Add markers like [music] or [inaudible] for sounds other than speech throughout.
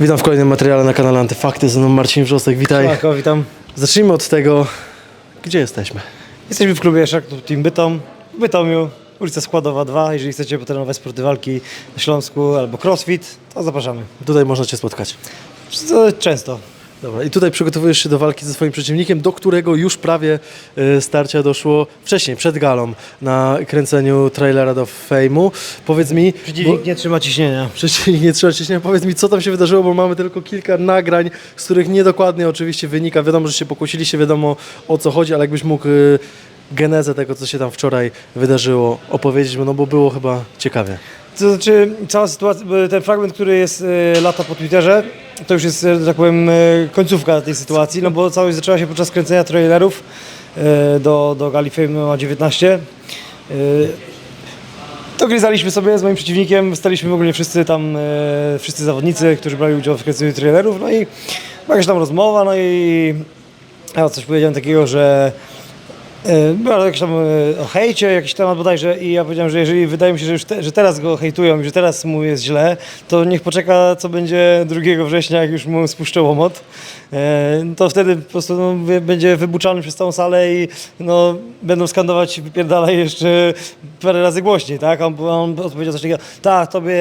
Witam w kolejnym materiale na kanale Antyfakty, ze mną Marcin Wrzosek, witaj. Tak, witam. Zacznijmy od tego, gdzie jesteśmy. Jesteśmy w klubie Shark Club Team Bytom. W Bytomiu, ulica Składowa 2. Jeżeli chcecie potrenować sporty walki na Śląsku albo crossfit, to zapraszamy. Tutaj można Cię spotkać. Często. Dobra, i tutaj przygotowujesz się do walki ze swoim przeciwnikiem, do którego już prawie y, starcia doszło wcześniej, przed galą, na kręceniu trailera do Fame'u. Powiedz mi... Przeciwnik nie trzyma ciśnienia. [laughs] Przeciwnik nie trzyma ciśnienia. Powiedz mi, co tam się wydarzyło, bo mamy tylko kilka nagrań, z których niedokładnie oczywiście wynika. Wiadomo, że się pokłóciliście, wiadomo o co chodzi, ale jakbyś mógł y, genezę tego, co się tam wczoraj wydarzyło, opowiedzieć, no bo było chyba ciekawie. To znaczy, cała sytuacja, ten fragment, który jest e, lata po Twitterze, to już jest, e, że tak powiem, e, końcówka tej sytuacji, no bo całość zaczęła się podczas kręcenia trailerów e, do, do Gali Fame 19. E, To gryzaliśmy sobie z moim przeciwnikiem, staliśmy w ogóle wszyscy tam, wszyscy zawodnicy, którzy brali udział w kręceniu trailerów, no i była jakaś tam rozmowa, no i ja coś powiedziałem takiego, że e, była jakaś tam e, o hejcie, jakiś temat bodajże i ja powiedziałem, że jeżeli wydaje mi się, że, już te, że teraz go hejtują i że teraz mu jest źle, to niech poczeka co będzie 2 września, jak już mu spuszczę łomot. E, To wtedy po prostu no, będzie wybuczany przez całą salę i no, będą skandować wypierdalaj jeszcze parę razy głośniej, tak? A On, on odpowiedział coś takiego, tak, tobie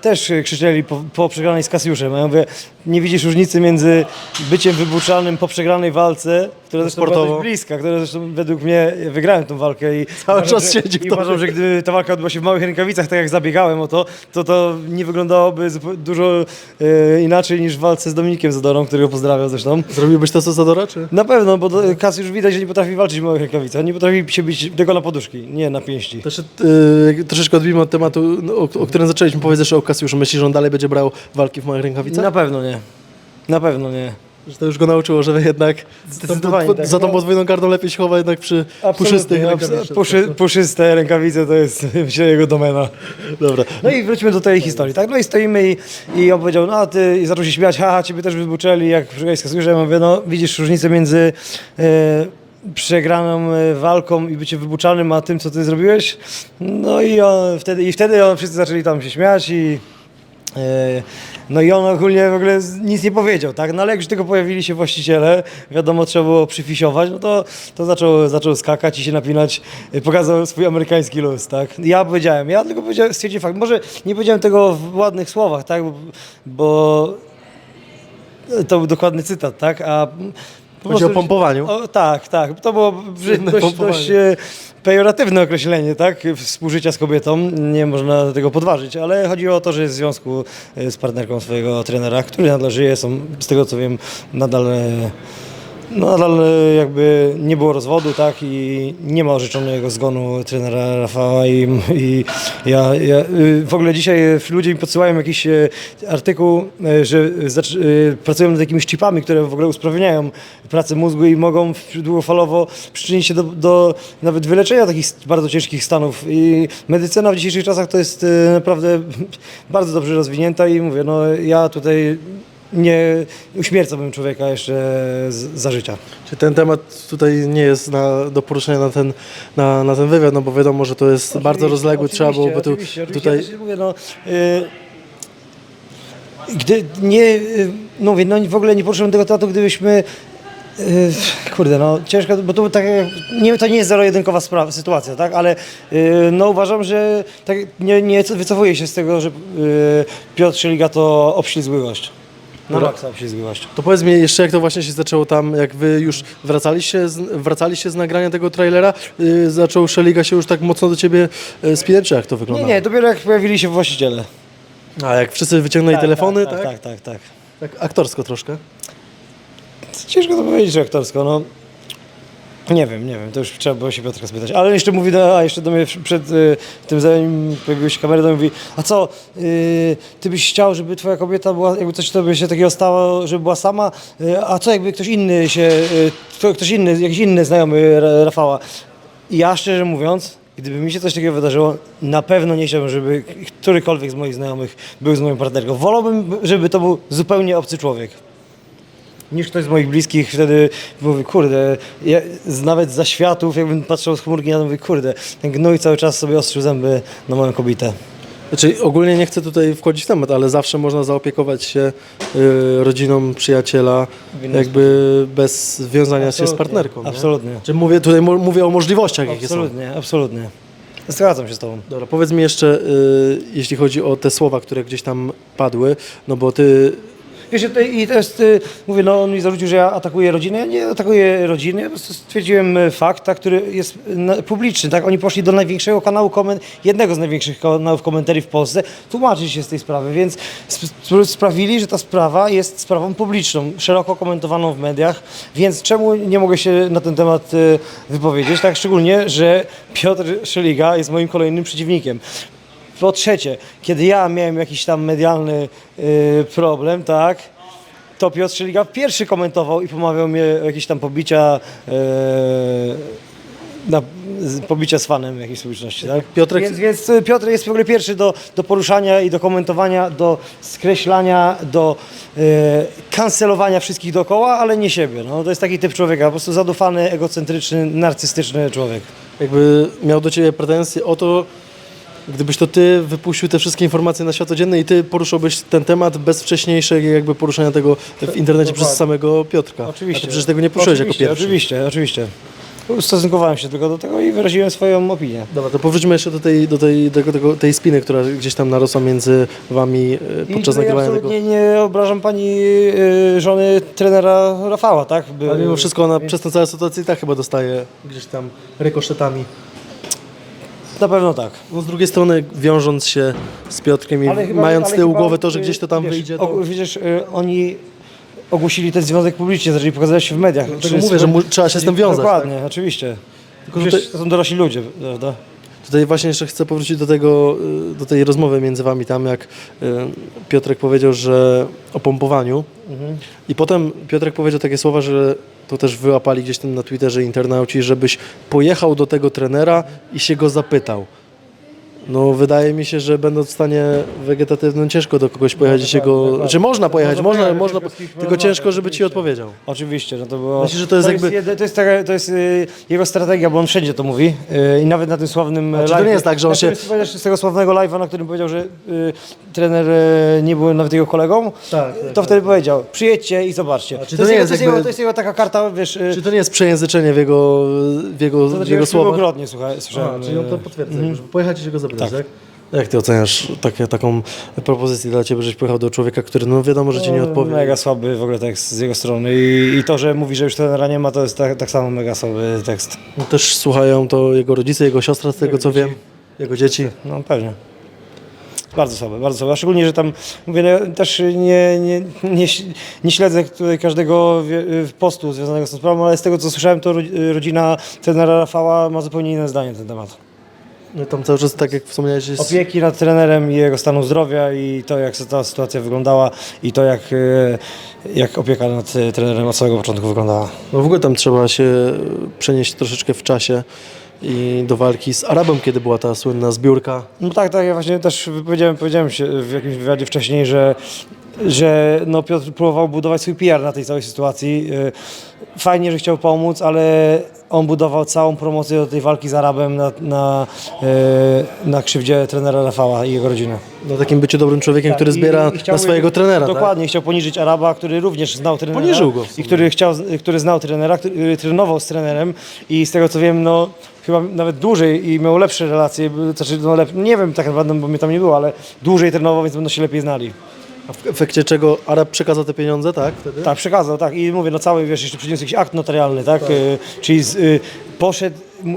też krzyczeli po, po przegranej z Kasiuszem. A ja mówię, nie widzisz różnicy między byciem wybuczanym po przegranej walce, która zresztą była Sportowo. dość bliska, która zresztą według mnie wygrałem tą walkę i [laughs] Cały uważam, czas siedzi w i uważam, że gdyby ta walka odbyła się w małych rękawicach, tak jak zabiegałem o to, to to nie wyglądałoby dużo e, inaczej niż w walce z Dominikiem Zadorą, którego pozdrawiam zresztą. Zrobiłbyś to, co Zadora, czy? Na pewno, bo do- Kas już widać, że nie potrafi walczyć w małych rękawicach. Nie potrafi się bić tylko na poduszki, nie na pięści. Też, yy, troszeczkę odbijmy od tematu, no, o, o którym zaczęliśmy. Powiedz jeszcze o Kasiuszu. Myślisz, że on dalej będzie brał walki w małych rękawicach? Na pewno nie. Na pewno nie. Że to już go nauczyło, że jednak Zdecydowanie za, tak. za tą podwójną kartą lepiej się chowa jednak przy puszystych rękawiczkach. Puszy, puszyste rękawice to jest [laughs] myślę jego domena. Dobra. No i wróćmy do tej historii, tak? No i stoimy i, i on powiedział, no a ty, i zaczął się śmiać, haha, ciebie też wybuczeli, jak przegrałeś z Kasiuszem. Ja mówię, no widzisz różnicę między e, przegraną e, walką i byciem wybuczanym, a tym, co ty zrobiłeś? No i on wtedy, i wtedy on, wszyscy zaczęli tam się śmiać i no i on ogólnie w ogóle nic nie powiedział, tak? No ale jak już tylko pojawili się właściciele, wiadomo, trzeba było przyfisiować, no to, to zaczął, zaczął skakać i się napinać, y, pokazał swój amerykański luz, tak? Ja powiedziałem, ja tylko powiedziałem, stwierdziłem fakt, może nie powiedziałem tego w ładnych słowach, tak? Bo to był dokładny cytat, tak? A po Chodzi o pompowaniu. O, tak, tak. To było brzyd- dość, pompowanie. dość e, pejoratywne określenie, tak? Współżycia z kobietą. Nie można tego podważyć, ale chodziło o to, że jest w związku e, z partnerką swojego trenera, który nadal żyje. Są, z tego co wiem, nadal. e, nadal e, jakby nie było rozwodu, tak, i nie ma orzeczonego zgonu trenera Rafała i, i ja, ja y, w ogóle dzisiaj e, ludzie mi podsyłają jakiś e, artykuł, że pracują nad jakimiś chipami, które w ogóle usprawniają pracę mózgu i mogą długofalowo przyczynić się do, do nawet wyleczenia takich bardzo ciężkich stanów. I medycyna w dzisiejszych czasach to jest naprawdę bardzo dobrze rozwinięta i mówię, no ja tutaj nie uśmiercałbym człowieka jeszcze z, za życia. Czy ten temat tutaj nie jest na, do poruszenia na ten, na, na ten wywiad, no bo wiadomo, że to jest bardzo rozległy, trzeba byłoby tu, oczywiście, oczywiście. tutaj... Ja mówię, no, y, gdy nie, y, no mówię, no w ogóle nie poruszyłem tego tematu, gdybyśmy y, Kurde, no ciężko, bo to tak, nie, to nie jest zero-jedynkowa sprawa, sytuacja, tak, ale no uważam, że tak, nie, nie wycofuję się z tego, że Piotr Szeliga to obślizgłość. Na Dobra. maksa obślizgłość. To powiedz mi jeszcze, jak to właśnie się zaczęło tam, jak wy już wracaliście z, wracaliście z nagrania tego trailera, yy, zaczął Szeliga się już tak mocno do ciebie yy, spinać, czy jak to Nie, wyglądało? nie, dopiero jak pojawili się właściciele. A jak wszyscy wyciągnęli telefony, tak? tak, tak, tak, tak. Tak aktorsko troszkę. Ciężko to powiedzieć, że aktorsko, no. Nie wiem, nie wiem, to już trzeba było się Piotrka spytać. Ale jeszcze mówi, do, a jeszcze do mnie przed y, tym zanim pojawiły się kamery, to mówi, a co, y, ty byś chciał, żeby twoja kobieta była, jakby coś tobie się takiego stało, żeby była sama, y, a co jakby ktoś inny się, y, kto- ktoś inny, jakiś inny znajomy Ra- Rafała. I ja szczerze mówiąc, gdyby mi się coś takiego wydarzyło, na pewno nie chciałbym, żeby którykolwiek z moich znajomych był z moją partnerką. Wolałbym, żeby to był zupełnie obcy człowiek niż ktoś z moich bliskich wtedy mówi, kurde, ja, z, nawet za światów, jakbym patrzył z chmurki, ja mówię, kurde, ten gnój cały czas sobie ostrzył zęby na moją kobietę. Znaczy, ogólnie nie chcę tutaj wchodzić w temat, ale zawsze można zaopiekować się y, rodziną przyjaciela, jakby bez związania się z Absolutnie, partnerką. nie? absolutnie. Czy mówię, tutaj mówię o możliwościach, jakie są. Absolutnie, absolutnie. Zgadzam się z tobą. Dobra, powiedz mi jeszcze, y, jeśli chodzi o te słowa, które gdzieś tam padły, no bo ty Wiesz, i to jest, y, mówię, no on mi zarzucił, że ja atakuję rodzinę. Ja nie atakuję rodziny, ja po prostu stwierdziłem y, fakt, tak, który jest y, publiczny, tak. Oni poszli do największego kanału, komen- jednego z największych kanałów komentarii w Polsce, tłumaczyć się z tej sprawy, więc sp- sp- sprawili, że ta sprawa jest sprawą publiczną, szeroko komentowaną w mediach, więc czemu nie mogę się na ten temat wypowiedzieć, tak, szczególnie, że Piotr Szeliga jest moim kolejnym przeciwnikiem. Po trzecie, kiedy ja miałem jakiś tam medialny y, problem, tak, to Piotr Szeliga pierwszy komentował i pomawiał mnie o jakieś tam pobicia, y, na, z- pobicia z fanem jakiejś publiczności, tak? Piotrek- Więc, więc y, Piotr jest w ogóle pierwszy do, do poruszania i do komentowania, do skreślania, do y, kancelowania wszystkich dookoła, ale nie siebie. No, to jest taki typ człowieka, po prostu zadufany, egocentryczny, narcystyczny człowiek. jakby miał do ciebie pretensje o to, gdybyś to ty wypuścił te wszystkie informacje na światło dzienne i ty poruszałbyś ten temat bez wcześniejszego jakby poruszania tego w internecie przez samego Piotrka. Oczywiście. A ty przecież tego nie poruszyłeś jako oczywiście, pierwszy. Oczywiście, oczywiście. Ustosunkowałem się tylko do tego i wyraziłem swoją opinię. Dobra, to powróćmy jeszcze do tej, do tej, tego, tego, tej spiny, która gdzieś tam narosła między wami e, podczas I tutaj nagrywania tego. absolutnie nie obrażam pani y, żony trenera Rafała, tak? By, Ale mimo wszystko ona przez tę całą sytuację i tak chyba dostaje gdzieś tam rykoszetami. Na pewno tak. No z drugiej strony wiążąc się z Piotrkiem i Ale chyba- mając z ale tyłu chyba, głowy to, że y, gdzieś to tam wiesz, wyjdzie, to... og- Widzisz, y, oni ogłosili ten związek publicznie, zaczęli pokazywać się w mediach. Dlatego mówię, że mu- trzeba się z tym wiązać, tak? Dokładnie, oczywiście. Tylko, że to- to są dorośli ludzie, prawda? Tutaj właśnie jeszcze chcę powrócić do tego, y, do tej rozmowy między wami tam, jak y, Piotrek powiedział, że o pompowaniu i potem Piotrek powiedział takie słowa, że to też wyłapali gdzieś tam na Twitterze internauci, żebyś pojechał do tego trenera i się go zapytał. No wydaje mi się, że będąc w stanie wegetatywnym ciężko do kogoś pojechać i się go... dokładnie. Czy można pojechać, Można można, można, tylko ciężko, żeby ci odpowiedział. Oczywiście, że to było. Myślę, że to jest jakby- jedy- to jest, taka, to jest y, jego strategia, bo on wszędzie to mówi. Y, I nawet na tym sławnym. A czy to live'ie- nie jest tak, że on się- Z tego sławnego live'a, na którym powiedział, że y, trener y, nie był nawet jego kolegą, Tak, to tak, wtedy powiedział: przyjedźcie i zobaczcie. A czy to, to nie jest, jest to, jest jakby- jego, to jest jego taka karta, wiesz. Y, Czy to nie jest przejęzyczenie w jego, w jego, to w znaczy, jego słowach? ogrodnie, słuchaj, A, słyszałem. czyli on to y, potwierdza, żeby pojechać i się go tak? Jak ty oceniasz takie, taką propozycję dla ciebie, żeś pojechał do człowieka, który no wiadomo, że ci nie no, odpowie? Mega słaby w ogóle tekst z jego strony I, i to, że mówi, że już trenera nie ma, to jest tak, tak samo mega słaby tekst. No, też słuchają to jego rodzice, jego siostra, z tego co wiem, jego dzieci. No pewnie. Bardzo słabe, bardzo słabe. A szczególnie, że tam mówię, no, też nie, nie, nie, nie śledzę tutaj każdego wie- postu związanego z tą sprawą, ale z tego co słyszałem, to ro- rodzina trenera Rafała ma zupełnie inne zdanie na ten temat. No, tam cały czas, tak jak wspomniałeś, jest... Opieki nad trenerem i jego stanu zdrowia i to jak ta sytuacja wyglądała i to jak, e, jak opieka nad e, trenerem od samego początku wyglądała. No w ogóle tam trzeba się przenieść troszeczkę w czasie i do walki z Arabem, kiedy była ta słynna zbiórka. No tak, tak, ja właśnie też powiedziałem, powiedziałem się w jakimś wywiadzie wcześniej, że, że no Piotr próbował budować swój PR na tej całej sytuacji. Yy, Fajnie, że chciał pomóc, ale on budował całą promocję do tej walki z Arabem na, na, yy, na krzywdzie trenera Rafała i jego rodziny. Na takim byciu dobrym człowiekiem, który Tak, i- zbiera i chciał- na swojego trenera, tak? Dokładnie, chciał poniżyć Araba, który również znał trenera. Poniżył go I który, chciał, który znał trenera, który trenował z trenerem i z tego co wiem, no chyba nawet dłużej i miał lepsze relacje, znaczy no lep, nie wiem tak naprawdę, bo mnie tam nie było, ale dłużej trenował, więc będą się lepiej znali. A w efekcie czego Arab przekazał te pieniądze, tak? Wtedy? Tak, przekazał, tak. I mówię, no cały, wiesz, jeszcze przyniósł jakiś akt notarialny, tak? Y, czyli z, y, poszedł, m-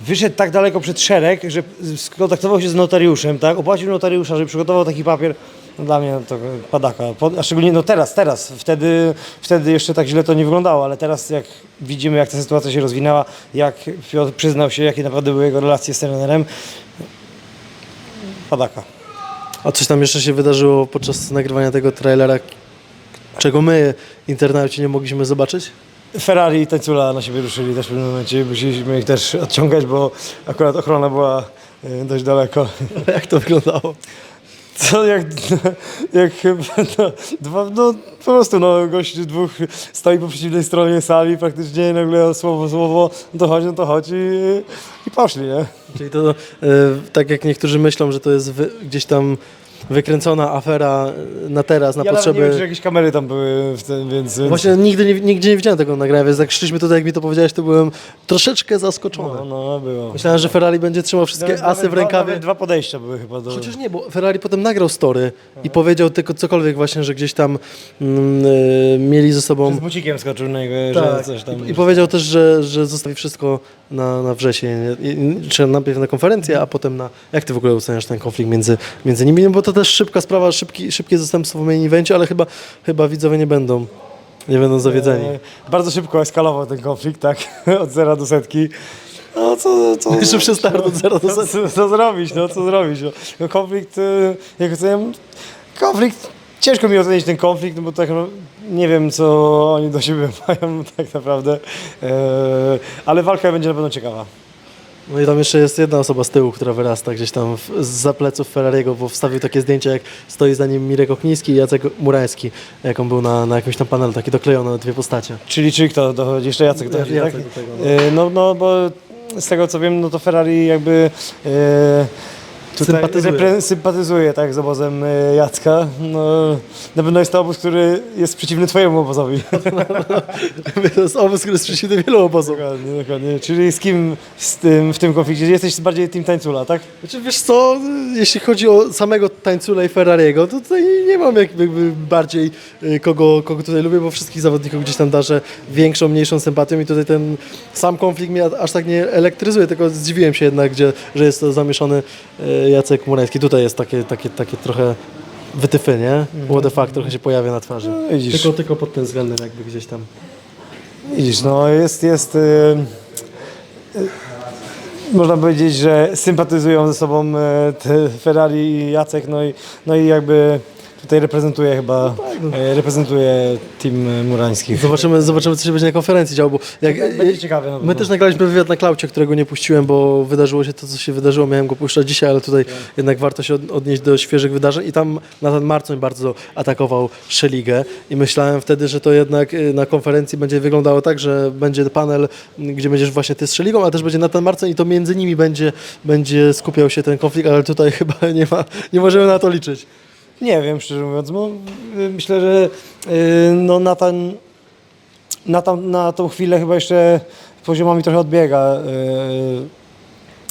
wyszedł tak daleko przed szereg, że skontaktował się z notariuszem, tak? Opłacił notariusza, że przygotował taki papier. No, dla mnie to padaka. Po- A szczególnie no teraz, teraz. Wtedy, wtedy jeszcze tak źle to nie wyglądało, ale teraz jak widzimy, jak ta sytuacja się rozwinęła, jak Piotr przyznał się, jakie naprawdę były jego relacje z trenerem, padaka. A coś tam jeszcze się wydarzyło podczas nagrywania tego trailera, czego my, internauci, nie mogliśmy zobaczyć? Ferrari i Tańcula na siebie ruszyli też w pewnym momencie. Musieliśmy ich też odciągać, bo akurat ochrona była y, dość daleko. [laughs] Jak to wyglądało? Co jak, [laughs] jak no, dwa, no po prostu no gość dwóch stoi po przeciwnej stronie sali praktycznie nagle słowo, słowo, no to chodź, no to chodź i, i poszli, nie? Czyli to, e, tak jak niektórzy myślą, że to jest wy, gdzieś tam wykręcona afera na teraz, na ja nawet nie potrzeby... wiem, czy jakieś kamery tam były w tym, więc... więc Właśnie nigdy nie, nigdzie nie widziałem tego nagrania, więc jak szliśmy tutaj, jak mi to powiedziałeś, to byłem troszeczkę zaskoczony. no, no, było. Myślałem, że Ferrari będzie trzymał wszystkie Nawet- asy w rękawie. Dwa, dwa podejścia były chyba do... Chociaż nie, bo Ferrari potem nagrał story i powiedział tylko cokolwiek właśnie, że gdzieś tam mm, e, mieli ze sobą... Z bucikiem skoczył na jego, że Tak, coś tam... i, i powiedział też, że, że zostawi wszystko na, na wrzesień, czy najpierw na konferencję, a potem na... Jak ty w ogóle oceniasz ten konflikt między, między nimi? No bo to też szybka sprawa, szybki, szybkie zastępstwo w main evencie, ale chyba, chyba widzowie nie będą, nie będą zawiedzeni. E, Bardzo szybko eskalował ten konflikt, tak? [laughs] Od zera do setki. No co, co, [laughs] Szybszy start od zera do co, co, co zrobić, no co zrobić? No. No, konflikt, e, jak oceniam, konflikt, ciężko mi ocenić ten konflikt, no bo tak no, nie wiem co oni do siebie [laughs] mają tak naprawdę, e, ale walka będzie na pewno ciekawa. No i tam jeszcze jest jedna osoba z tyłu, która wyrasta gdzieś tam w, za pleców Ferrariego, bo wstawił takie zdjęcie, jak stoi za nim Mirek Okniński i Jacek Murański, jak on był na, na jakimś tam panelu, taki doklejony, dwie postacie. Czyli, czyli kto dochodzi? Jeszcze Jacek dochodzi, Jacek tak? do tego, no. E, no, no bo z tego co wiem, no to Ferrari jakby e, tutaj Sympatyzuje. repre- sympatyzuje tak, z obozem e, Jacka. No, na pewno jest to obóz, który jest przeciwny twojemu obozowi. [laughs] To jest obóz, który jest przeciwny wielu obozom. dokładnie, dokładnie. Czyli z kim z tym, w tym konflikcie? Jesteś bardziej team tańcula, tak? Znaczy, wiesz co, jeśli chodzi o samego Tańcula i Ferrariego, to tutaj nie mam jakby bardziej y, kogo, kogo tutaj lubię, bo wszystkich zawodników gdzieś tam darzę większą, mniejszą sympatią i tutaj ten sam konflikt mnie aż tak nie elektryzuje, tylko zdziwiłem się jednak, gdzie, że jest to zamieszany y, Jacek Murański. Tutaj jest takie, takie, takie trochę wytyfy, nie? What the fuck trochę się pojawia na twarzy. No, widzisz. Tylko, tylko pod tym względem jakby gdzieś tam. Widzisz, no jest, jest y, y, można powiedzieć, że sympatyzują ze sobą y, te Ferrari i Jacek, no i, no i jakby tutaj reprezentuje chyba, y, reprezentuje team y, Murańskich. Zobaczymy, zobaczymy, co się będzie na konferencji działo, bo jak, Będzie ciekawe na My pewno. też nagraliśmy wywiad na Klaucie, którego nie puściłem, bo wydarzyło się to, co się wydarzyło. Miałem go puszczać dzisiaj, ale tutaj jednak warto się od- odnieść do świeżych wydarzeń. I tam Nathan Marcoń bardzo atakował Szeligę i myślałem wtedy, że to jednak y, na konferencji będzie wyglądało tak, że będzie panel, m, gdzie będziesz właśnie ty z Szeligą, ale też będzie Nathan Marcoń i to między nimi będzie, będzie skupiał się ten konflikt, ale tutaj [laughs] chyba nie, ma, nie możemy na to liczyć. Nie wiem, szczerze mówiąc, bo y, myślę, że y, no Nathan, Nathan na tą chwilę chyba jeszcze poziomami trochę odbiega y,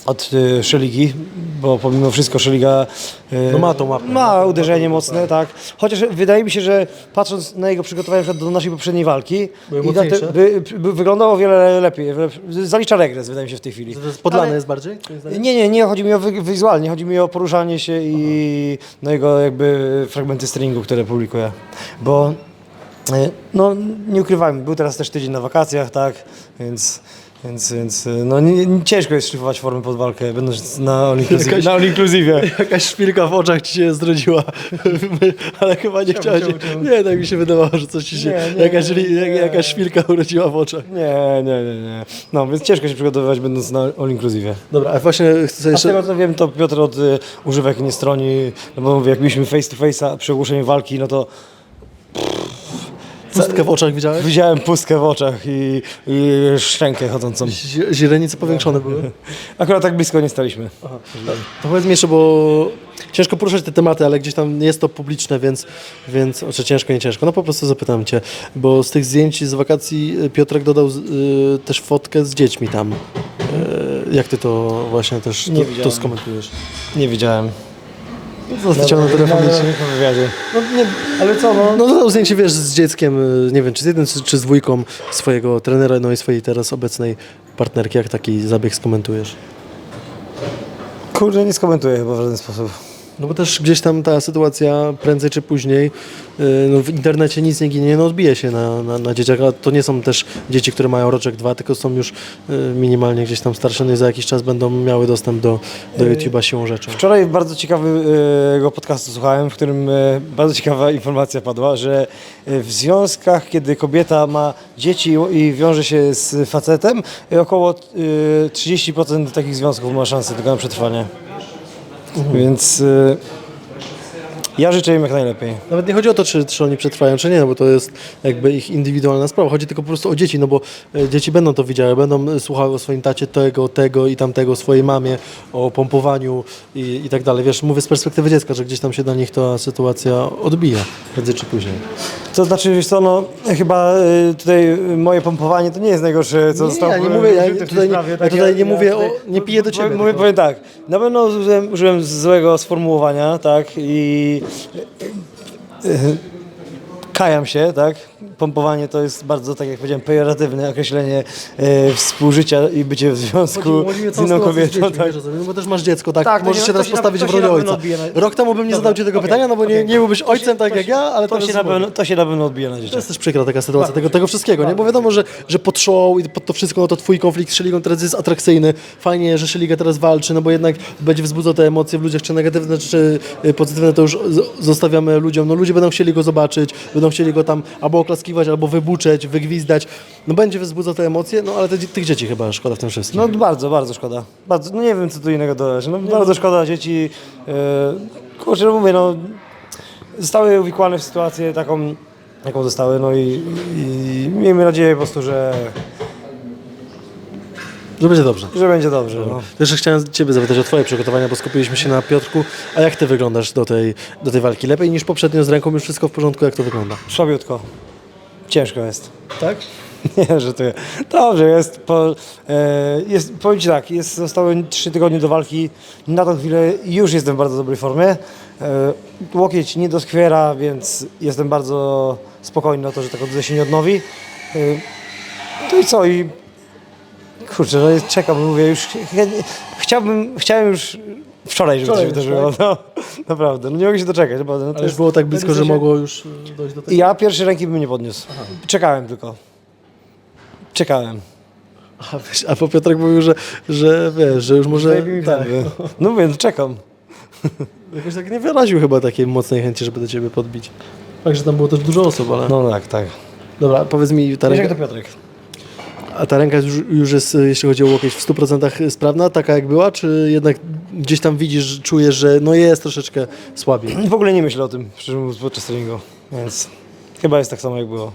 od y, Szeligi, bo pomimo wszystko Szeliga y, No ma tą łapę. ma uderzenie mocne, tak. Chociaż wydaje mi się, że patrząc na jego przygotowanie na przykład do naszej poprzedniej walki, Były i na te, mocniejsze? by, by, wyglądał o wiele lepiej. Zalicza regres, wydaje mi się, w tej chwili. To jest podlane Ale- jest bardziej? twoim zdaniem? nie, nie, nie chodzi mi o wy, wizualnie, chodzi mi o poruszanie się i no jego jakby fragmenty stringu, które publikuje. Bo e, no nie ukrywajmy, był teraz też tydzień na wakacjach, tak, więc, więc, więc e, no nie, nie, ciężko jest szlifować formy pod walkę, będąc na all inclusive. Jakaś- Na all. Jakaś szpilka w oczach ci się zrodziła, [laughs] ale chyba nie chciałaś. Nie, tak mi się wydawało, że coś ci się. Nie, nie, jakaś, nie. jak- jakaś szpilka urodziła w oczach. Nie, nie, nie, nie. No, więc ciężko się przygotowywać będąc na all inclusive. Dobra, a właśnie chcę A z jeszcze. tego co wiem, to Piotr od y, używek nie stroni, no bo mówię, jak byliśmy face to face przy ogłoszeniu walki, no to Pustkę w oczach widziałeś? Widziałem pustkę w oczach i, i szczękę chodzącą. Zi- Źrenice powiększone były. [laughs] Akurat tak blisko nie staliśmy. To powiedz mi jeszcze, bo ciężko poruszać te tematy, ale gdzieś tam jest to publiczne, więc, więc czy ciężko, nie ciężko. No po prostu zapytam Cię, bo z tych zdjęć z wakacji y, Piotrek dodał z- y, też fotkę z dziećmi tam. Y, jak Ty to właśnie też to, to widziałem. skomentujesz? Nie widziałem. Zostać na telefonicznie. Na wywiadzie. No, nie, ale co, no? No dodał zdjęcie, wiesz, z dzieckiem, y, nie wiem, czy z jednym, czy, czy z dwójką swojego trenera, no i swojej teraz obecnej partnerki. Jak taki zabieg skomentujesz? Kurde, nie skomentuję chyba w żaden sposób. No bo też gdzieś tam ta sytuacja prędzej czy później y, no w internecie nic nie ginie, no odbije się na, na, na dzieciach, a to nie są też dzieci, które mają roczek dwa, tylko są już y, minimalnie gdzieś tam starsze, no i za jakiś czas będą miały dostęp do, do YouTube'a siłą rzeczy. Wczoraj bardzo ciekawego podcastu słuchałem, w którym bardzo ciekawa informacja padła, że w związkach, kiedy kobieta ma dzieci i wiąże się z facetem, około e, 30% takich związków ma szansę tylko na przetrwanie. Więc e, Ja życzę im jak najlepiej. Nawet nie chodzi o to, czy, czy oni przetrwają, czy nie, no bo to jest jakby ich indywidualna sprawa. Chodzi tylko po prostu o dzieci, no bo e, dzieci będą to widziały, będą e, słuchały o swoim tacie tego, tego i tamtego, swojej mamie, o pompowaniu i, i tak dalej. Wiesz, mówię z perspektywy dziecka, że gdzieś tam się dla nich ta sytuacja odbija, prędzej czy później. To znaczy, wiesz co, no chyba y, tutaj y, moje pompowanie to nie jest najgorsze, co Nie, zostało ja nie mówię, ja użyte w tej tutaj nie- ja tak? tutaj nie mówię o- nie piję do ciebie, Mówię, tylko- powiem tak, na pewno użyłem, użyłem złego sformułowania, tak, i kajam się, tak, pompowanie to jest bardzo, tak jak powiedziałem, pejoratywne określenie y, współżycia i bycie w związku z inną kobietą, tak. no bo też masz dziecko, tak? Tak, to Możesz się- się to teraz się na- postawić to w się roli na pewno ojca. odbije na- Rok temu bym nie Dobra, zadał ci tego okej, pytania, no bo nie, okej. nie byłbyś ojcem tak to jak się- ja, ale to teraz się, na pewno, to się na pewno odbije na To dzieciach. jest też przykra taka sytuacja tego, tego wszystkiego, nie? Bo wiadomo, że, że pod show i pod to wszystko, no to twój konflikt z Szeligą teraz jest atrakcyjny. Fajnie, że Szeliga teraz walczy, no bo jednak będzie wzbudzał te emocje w ludziach, czy negatywne, czy y, pozytywne, to już z- zostawiamy ludziom. No ludzie będą chcieli go zobaczyć, będą chcieli go tam albo oklaskiwać, albo wybuczeć, wygwizdać. No będzie wzbudzał te emocje, no ale te, tych dzieci chyba szkoda w tym wszystkim. No bardzo, bardzo szkoda. Bardzo, no nie wiem, co tu innego dodać. No, bardzo szkoda dzieci. Yy, kurczę, no mówię, no, zostały uwikłane w sytuację taką, jaką zostały, no i, i miejmy nadzieję po prostu, że, Że będzie dobrze. że będzie dobrze. No. Też chciałem Ciebie zapytać o Twoje przygotowania, bo skupiliśmy się na Piotrku. A jak Ty wyglądasz do tej, do tej walki? Lepiej niż poprzednio z ręką? Już wszystko w porządku? Jak to wygląda? Słabiutko. Ciężko jest. Tak? [laughs] Nie, że to Dobrze, jest. Po, e, jest powiem Ci tak, jest, zostały 3 tygodnie do walki. Na tą chwilę już jestem w bardzo dobrej formie. E, łokieć nie doskwiera, więc jestem bardzo spokojny o to, że ta kontuzja się nie odnowi. E, no i co? I kurczę, no czekam, mówię już. chętnie- Chciałbym, chciałem już wczoraj, żeby to się wydarzyło. No, naprawdę, no nie mogę się doczekać. Naprawdę. No, to Ale już jest- było tak blisko, że mogło już y, dojść do tego? Ja pierwszy ręki bym nie podniósł. Czekałem tylko. Czekałem. A, wiesz, a po Piotrek mówił, że, że wiesz, że już może... Tak, No mówię, no czekam. [laughs] jakoś tak nie wyraził chyba takiej mocnej chęci, żeby do Ciebie podbić. Także tam było też dużo osób, ale... No tak, tak. Dobra, powiedz mi, ta Wiesz jak ręka, to Piotrek? A ta ręka już, już jest, jeśli chodzi o łokieć, w 100% sprawna, taka jak była, czy jednak gdzieś tam widzisz, czujesz, że no jest troszeczkę słabiej? W ogóle nie myślę o tym, szczerze mówiąc, podczas treningu. Więc chyba jest tak samo jak było.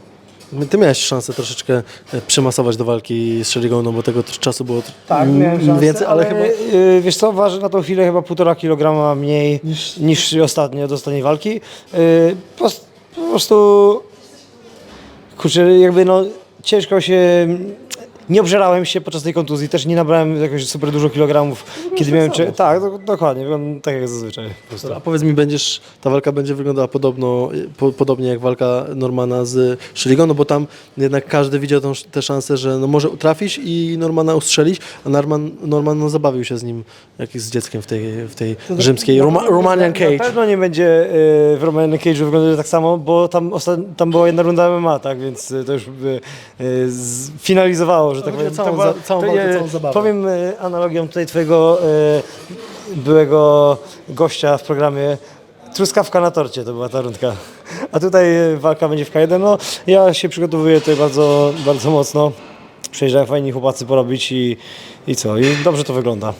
Ty miałeś szansę troszeczkę e, przymasować do walki z Szeligą, no bo tego czasu było Tak, szansę, więcej, ale, chyba... Yy, wiesz co, waży na tą chwilę chyba półtora kilograma mniej Niż- niż, ostatnio do ostatniej walki. Yy, po, po prostu... Kurczę, jakby no ciężko się... Nie obżerałem się podczas tej kontuzji, też nie nabrałem jakoś super dużo kilogramów, kiedy miałem... Cze- tak, do, dokładnie, tak jak zazwyczaj. Po prostu. A powiedz mi, będziesz, ta walka będzie wyglądała podobno, po, podobnie jak walka Normana z Szeligą, no bo tam jednak każdy widział tą, tę szansę, że no może trafić i Normana ustrzelić, a Norman, Norman no, zabawił się z nim jak z dzieckiem w tej, w tej rzymskiej Roma, Romanian Na Cage. pewno nie będzie y, w Romanian Cage'u wyglądać tak samo, bo tam, tam była jedna runda MMA, tak, więc to już y, y, finalizowało, że tak chodzi o powiem. całą była- za- całą walkę, całą zabawę. Powiem y, analogią tutaj twojego y, byłego gościa w programie. Truskawka na torcie to była ta rundka. A tutaj y, walka będzie w K1. No, ja się przygotowuję tutaj bardzo, bardzo mocno. Przyjeżdżają fajni chłopacy porobić i, i co? I dobrze to wygląda.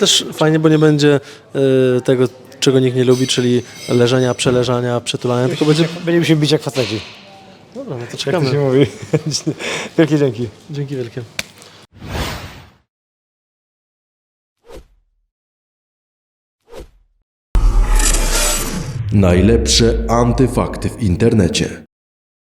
Też fajnie, bo nie będzie e, tego, czego nikt nie lubi, czyli leżenia, przeleżania, przytulania, tylko będzie... Będziemy się bić jak faceci. Dobra, no to Jak to się czekamy. mówi. [laughs] Wielkie dzięki. Dzięki wielkie. Najlepsze antyfakty w internecie.